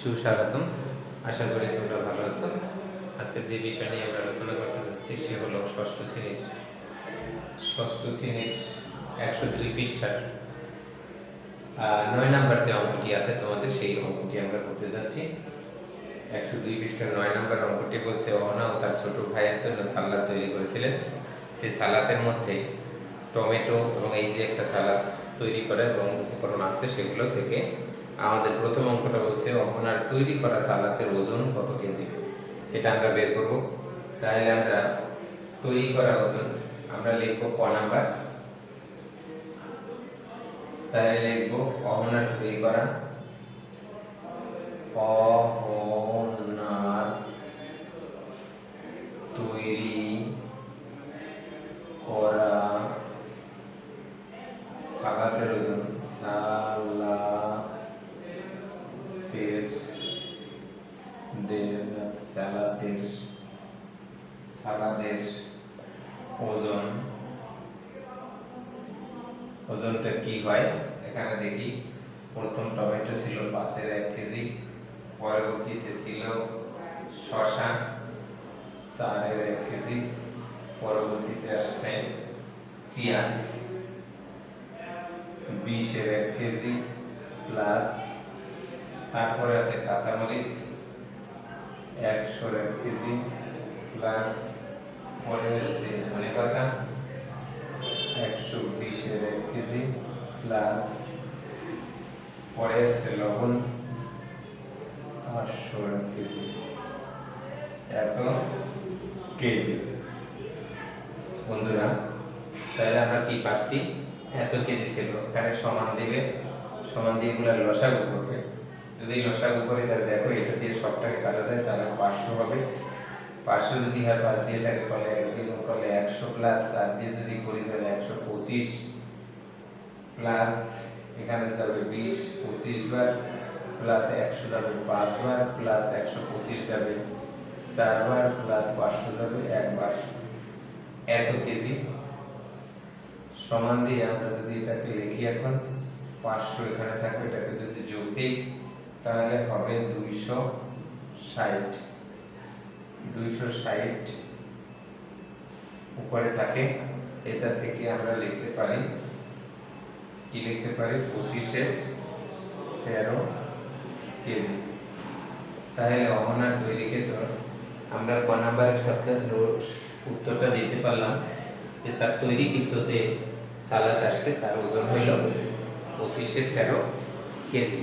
সুস্বাগতম। আশা করি তোমরা ভালো আছো। আজকে যে বিষয় নিয়ে আমরা আলোচনা করতে যাচ্ছি সে হলো ষষ্ঠ শ্রেণির। ষষ্ঠ শ্রেণির একশো দুই পৃষ্ঠার নয় নাম্বার যে অঙ্কটি আছে তোমাদের, সেই অঙ্কটি আমরা করতে যাচ্ছি। একশো দুই পৃষ্ঠার নয় নাম্বার অঙ্কটি বলছে, অহনা ও তার ছোট ভাইয়ের জন্য সালাদ তৈরি করেছিলেন। সেই সালাদের মধ্যে টমেটো এবং এই যে একটা সালাদ তৈরি করা এবং উপকরণ আছে, সেগুলো থেকে আমাদের প্রথম অঙ্কটা বলছে অহনার তৈরি করা সালাতের ওজন কত কেজি? সেটা আমরা বের করব। তাহলে আমরা তৈরি করা ওজন আমরা লিখব ক নাম্বার। তাহলে লিখব, অহনার তৈরি করা। অহনার তৈরি করা সালাতের ওজন সালাতের দের সালাতের সালাদের ওজন। ওজনটা কি হয়? এখানে দেখি। প্রথম টমেটো ছিল পাশের এক কেজি, পরবর্তীতে ছিল শশা চারের এক কেজি, পরবর্তীতে আসছে পেঁয়াজ, বিশের এক কেজি, প্লাস তারপরে আছে কাঁচামরিচ একশোর এক কেজি প্লাস একশো এক কেজি পরে লবণ এক কেজি। এত কেজি। বন্ধুরা, তাহলে আমরা কি পাচ্ছি? এত কেজি ছিল। এখানে সমান দিবে, সমান দিয়ে এগুলো লসাগু যদি লসাগু করে, তাহলে দেখো এটা দিয়ে সবটাকে কাটা যায়, তাহলে পাঁচশো হবে। পাঁচশো যদি হয় পাঁচ দিয়ে এটাকে করলে এক দিয়ে একশো প্লাস চার দিয়ে যদি করি, তাহলে একশো পঁচিশ প্লাস এখানে যাবে বিশ, পঁচিশ বার প্লাস একশো যাবে পাঁচবার প্লাস একশো পঁচিশ যাবে চারবার প্লাস পাঁচশো যাবে একবার এত কেজি। সমান দিয়ে আমরা যদি এটাকে লিখি এখন, পাঁচশো এখানে থাকবে, এটাকে যদি যোগ দিই তাহলে হবে দুইশো ষাট। দুইশো ষাট উপরে থাকে। এটা থেকে আমরা লিখতে পারি, কি লিখতে পারি? পঁচিশে তেরো কেজি। তাহলে অহনার তৈরিকে তো আমরা ক নাম্বারের সাথে উত্তরটা দিতে পারলাম যে তার তৈরি কিন্তু যে সালাদ আসছে, তার ওজন হইল পঁচিশে তেরো কেজি।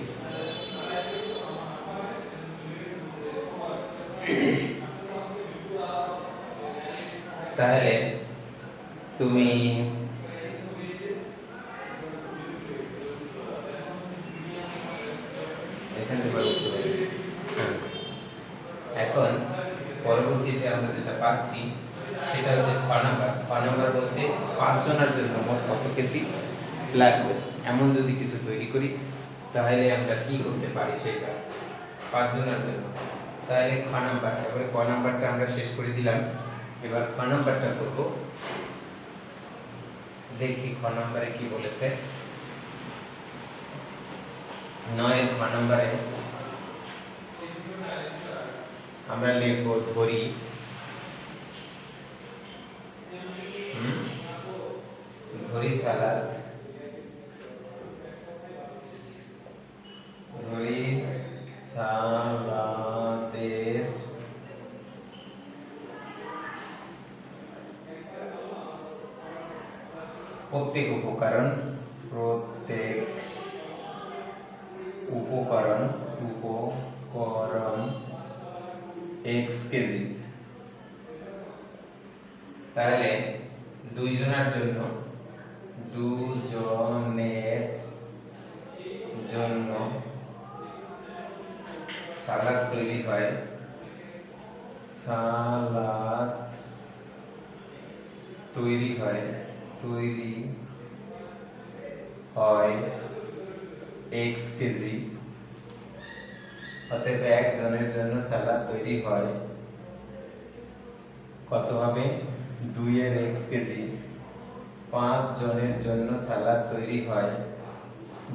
তাহলে তুমি। হ্যাঁ। এখন পরবর্তীতে আমরা যেটা পাচ্ছি, সেটা হচ্ছে খ নাম্বার বলছে পাঁচজনের জন্য মোট কত কেজি? লাগবে এমন যদি কিছু তৈরি করি, তাহলে আমরা কি করতে পারি সেটা? পাঁচজনের জন্য। তাহলে খ নাম্বার? এবারে ক নাম্বারটা আমরা শেষ করে দিলাম। এবার খ নাম্বারটা করব দেখি খ নাম্বারে কি বলেছে নয় খ নাম্বারে আমরা লিখব ধরি হুম? ধরি সালাদ ধরি সালাদের প্রত্যেক উপকরণ প্রত্যেক উপকরণ উপকরণ এক্স কেজি তাহলে দুইজনের জন্য দুজনের জন্য সালাদ তৈরি হয় সালাদ তৈরি হয় তৈরি হয় এক্স কেজি। অতএব একজনের জন্য সালাদ তৈরি হয়। কত হবে? দুইয়ের এক্স কেজি। পাঁচ জনের জন্য সালাদ তৈরি হয়।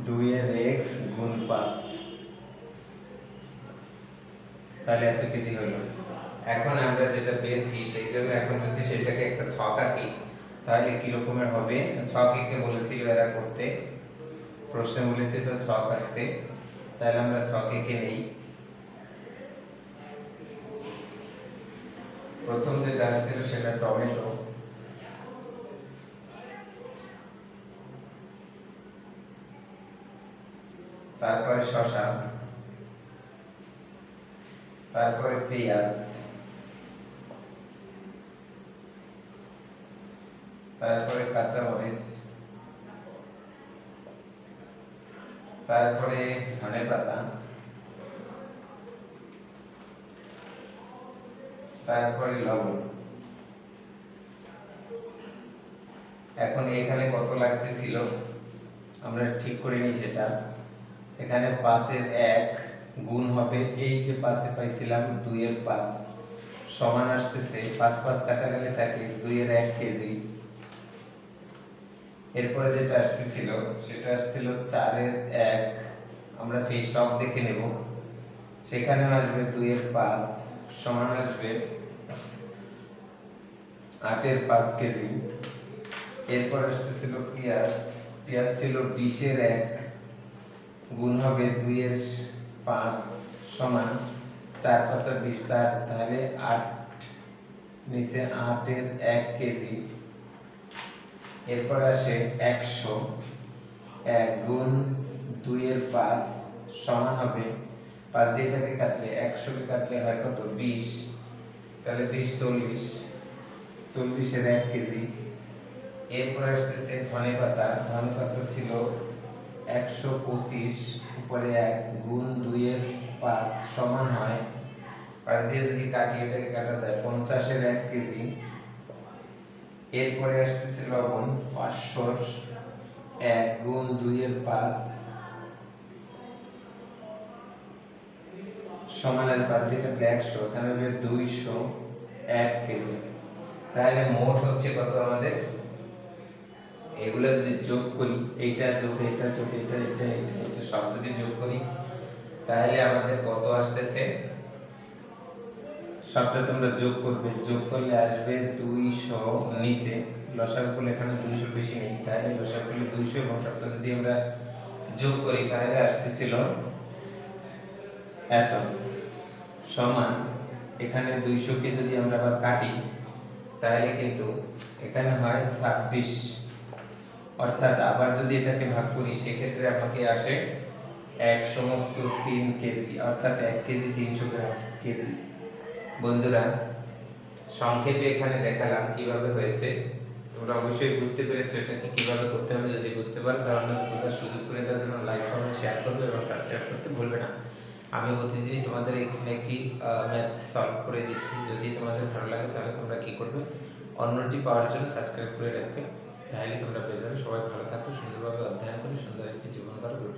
দুইয়ের এক্স গুণ পাঁচ। তাহলে এত কেজি হলো। এখন আমরা যেটা পেয়েছি, সেই জন্য এখন যদি সেটাকে একটা ছক আঁকি তাহলে কি রকমের হবে? ছক এঁকে বলেছিল এরা করতে। প্রশ্নে তো ছক আঁকতে। তাহলে আমরা ছক এঁকে নেই। প্রথম যেটা আসছিল সেটা টমেটো। তারপরে শশা। তারপরে পেঁয়াজ। তারপরে কাঁচামরিচ তারপরে ধনে পাতা, তারপরে লবণ। এখন এখানে কত লাগতেছিল আমরা ঠিক করে নিই সেটা। এখানে পাঁচের এক গুণ হবে, এই যে পাঁচে পাইছিলাম দুইয়ের পাঁচ। সমান আসতেছে, পাঁচ পাঁচ কাটা গেলে থাকে, দুইয়ের এক কেজি। এরপরে যেটা আসতেছিল, সেটা আসছিল চারের এক। আমরা সেই সব দেখে নেব। সেখানে আসবে দুইয়ের পাঁচ সমান আসবে আটের পাঁচ কেজি। এরপর আসতেছিল পেঁয়াজ। পেঁয়াজ ছিল বিশের এক। গুণ হবে দুইয়ের পাঁচ সমান চার পাঁচা বিশ চার, তাহলে আট নিচে আটের এক কেজি। এরপর আসে একশো এক গুণ দুইয়ের পাঁচ সমান হবে। পাঁচ দিয়ে এটাকে কাটলে একশোকে কাটলে হয় কত? বিশ। তাহলে বিশ চল্লিশ। চল্লিশের এক কেজি। এরপর আসতেছে ধনে পাতা। ধনে পাতা ছিল একশো পঁচিশ, উপরে এক গুণ দুইয়ের পাঁচ সমান হয়। পাঁচ দিয়ে যদি কাটি, এটাকে কাটা যায় পঞ্চাশের এক কেজি। এরপরে আসতেছে লবণ পাঁচশোর এক গুণ দুইয়ের পাঁচ। সমানের পাঁচ কাটলে একশো, তাহলে হবে দুইশো এক কেজি। তাহলে মোট হচ্ছে কত আমাদের? এগুলো যদি যোগ করি, এইটা যোগ এটা যোগ এটা এটা এটা এটা সব যদি যোগ করি, তাহলে আমাদের কত আসতেছে? সবটা তোমরা যোগ করবে। যোগ করলে আসবে দুইশো নিচে। লসাগু করলে এখানে দুইশো বেশি নেই তাহলে লসাগু করলে দুইশো এবং সবটা যদি আমরা যোগ করি, তাহলে আসতেছিল এত। সমান এখানে দুইশো কে যদি আমরা আবার কাটি, তাহলে কিন্তু এখানে হয় ছাব্বিশ। অর্থাৎ আবার যদি এটাকে ভাগ করি, সেক্ষেত্রে আমাকে আসে এক সমস্ত তিন কেজি, অর্থাৎ এক কেজি তিনশো গ্রাম কেজি। বন্ধুরা, সংক্ষেপে এখানে দেখালাম কীভাবে হয়েছে। তোমরা অবশ্যই বুঝতে পেরেছ এটাকে কীভাবে করতে হবে যদি বুঝতে পারো, তাহলে বোঝার সুযোগ করে দেওয়ার জন্য লাইক কমেন্ট শেয়ার করবে এবং সাবস্ক্রাইব করতে ভুলবে না। আমি প্রতিদিন তোমাদের একটি না একটি ম্যাথ সলভ করে দিচ্ছি। যদি তোমাদের ভালো লাগে, তাহলে তোমরা কি করবে? অন্যটি পাওয়ার জন্য সাবস্ক্রাইব করে রাখবে। তাহলে তোমরা পেয়ে যাবে। সবাই ভালো থাকো, সুন্দরভাবে অধ্যয়ন করে সুন্দর একটি জীবন করো গুড